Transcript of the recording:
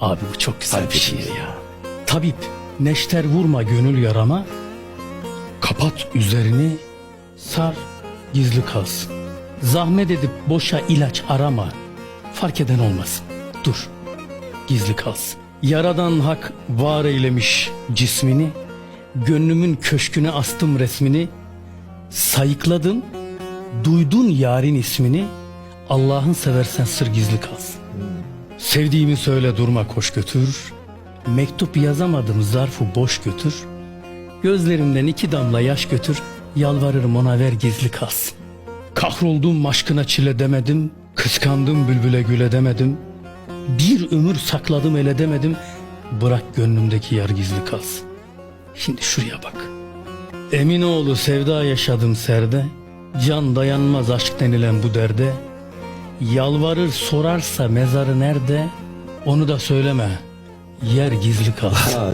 Abi bu çok güzel bir şiir ya. Tabip neşter vurma gönül yarama. Kapat üzerini sar gizli kalsın. Zahmet edip boşa ilaç arama. Fark eden olmasın. Dur gizli kalsın. Yaradan hak var eylemiş cismini. Gönlümün köşküne astım resmini. Sayıkladım. Duydun yarın ismini. Allah'ın seversen sır gizli kalsın. Sevdiğimi söyle durma koş götür. Mektup yazamadım zarfı boş götür. Gözlerimden iki damla yaş götür. Yalvarırım ona ver gizli kalsın. Kahroldum aşkına çile demedim. Kıskandım bülbüle güle demedim. Bir ömür sakladım ele demedim. Bırak gönlümdeki yar gizli kalsın. Şimdi şuraya bak. Eminoğlu sevda yaşadım serde. Can dayanmaz aşk denilen bu derde. Yalvarır sorarsa mezarı nerede? Onu da söyleme. Yer gizli kalsın.